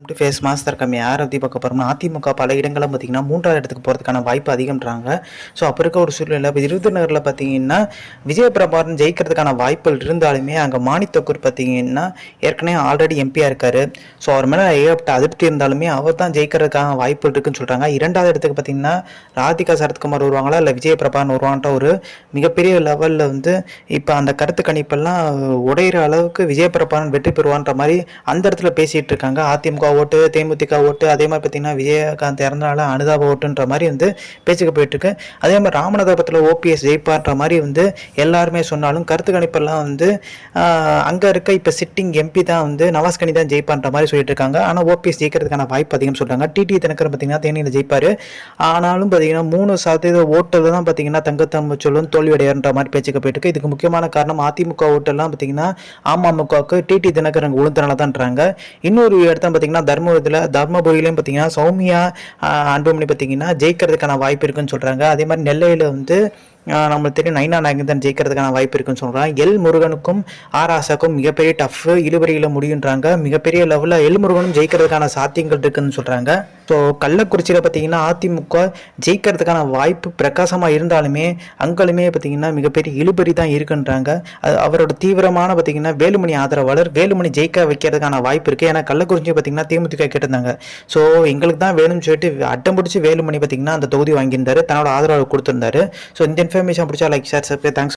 Face master கம்மி யார் அப்படி பார்க்க போகிறோம்னா அதிமுக பல இடங்களும் பார்த்தீங்கன்னா மூன்றாவது இடத்துக்கு போகிறதுக்கான வாய்ப்பு அதிகம்ன்றாங்க. ஸோ அப்போ இருக்க ஒரு சூழ்நிலை இப்போ விருதுநகரில் பார்த்தீங்கன்னா விஜயபிரபாரன் ஜெயிக்கிறதுக்கான வாய்ப்புகள் இருந்தாலுமே அங்கே மாணித்தக்கூர் பார்த்தீங்கன்னா ஏற்கனவே ஆல்ரெடி எம்பியாக இருக்கார். ஸோ அவர் மேலே ஏகப்பட்ட அதிருப்தி இருந்தாலுமே அவர் தான் ஜெயிக்கிறதுக்கான வாய்ப்புகள் இருக்குன்னு சொல்கிறாங்க இரண்டாவது இடத்துக்கு பார்த்தீங்கன்னா ராதிகா சரத்குமார் வருவாங்களா இல்லை விஜயபிரபாரன் வருவான்ற ஒரு மிகப்பெரிய லெவலில் வந்து இப்போ அந்த கருத்து கணிப்பெல்லாம் உடையிற அளவுக்கு விஜயபிரபாரன் வெற்றி பெறுவான்ற மாதிரி அந்த இடத்துல பேசிகிட்டு இருக்காங்க. அதிமுக ஓட்டு தேமுதிக ஓட்டு அதே மாதிரி பார்த்தீங்கன்னா விஜயகாந்த் இறந்தனால அனுதாப ஓட்டுன்ற மாதிரி வந்து பேச்சுக்கு போயிட்டுருக்கு. அதே மாதிரி ராமநாதபுரத்தில் ஓபிஎஸ் ஜெயிப்பார்ன்ற மாதிரி வந்து எல்லாருமே சொன்னாலும் கருத்து கணிப்பெல்லாம் வந்து அங்கே இருக்க இப்போ சிட்டிங் எம்பி தான் வந்து நவாஸ்கனி தான் ஜெயிப்பான்ற மாதிரி சொல்லிட்டு இருக்காங்க ஆனால் ஓபிஎஸ் ஜெயிக்கிறதுக்கான வாய்ப்பு அதிகம் சொல்கிறாங்க டிடி தினகரன் பார்த்தீங்கன்னா தேனியில் ஜெயிப்பார். ஆனாலும் பார்த்தீங்கன்னா மூணு சதவீத ஓட்டில் தான் பார்த்தீங்கன்னா தங்கத்தம்பச்சொல்லும் தோல்வியடையார்ன்ற மாதிரி பேச்சுக்கு போயிட்டு இதுக்கு முக்கியமான காரணம் அதிமுக ஓட்டெல்லாம் பார்த்தீங்கன்னா அமமுகவுக்கு டிடி தினகரன் உளுந்தனால தான்றாங்க. இன்னொரு இடத்த பார்த்தீங்கன்னா தர்மபுரத்தில் தர்மபுரியிலையும் பார்த்தீங்கன்னா சௌமியா அன்புமணி பார்த்தீங்கன்னா ஜெயிக்கிறதுக்கான வாய்ப்பு இருக்குன்னு சொல்கிறாங்க அதே மாதிரி நெல்லையில் வந்து நம்மளுக்கு தெரியும் நைனா நாயகன் ஜெயிக்கிறதுக்கான வாய்ப்பு இருக்குன்னு சொல்கிறாங்க எல் முருகனுக்கும் ஆர் ஆசாக்கும் மிகப்பெரிய டஃப் இழுபறியில் முடியுன்றாங்க. மிகப்பெரிய லெவலில் எல் முருகனும் ஜெயிக்கிறதுக்கான சாத்தியங்கள் இருக்குன்னு சொல்கிறாங்க ஸோ கள்ளக்குறிச்சியில் பார்த்தீங்கன்னா அதிமுக ஜெயிக்கிறதுக்கான வாய்ப்பு பிரகாசமாக இருந்தாலுமே அங்களுமே பார்த்தீங்கன்னா மிகப்பெரிய இழுபறி தான் இருக்குன்றாங்க. அது அவரோட தீவிரமான பார்த்தீங்கன்னா வேலுமணி ஆதரவாளர் வேலுமணி ஜெயிக்க வைக்கிறதுக்கான வாய்ப்பு இருக்குது ஏன்னா கள்ளக்குறிச்சி பார்த்தீங்கன்னா தேமுதிக கேட்டிருந்தாங்க. ஸோ எங்களுக்கு தான் வேணும்னு சொல்லிட்டு அட்டம் பிடிச்சி வேலுமணி பார்த்தீங்கன்னா அந்த தொகுதி வாங்கியிருந்தார். தன்னோட ஆதரவு கொடுத்துருந்தாரு. ஸோ இந்த இன்ஃபர்மேஷன் பிடிச்சா லைக் ஷேர் சப்ஸ்கிரைப். தேங்க்ஸ்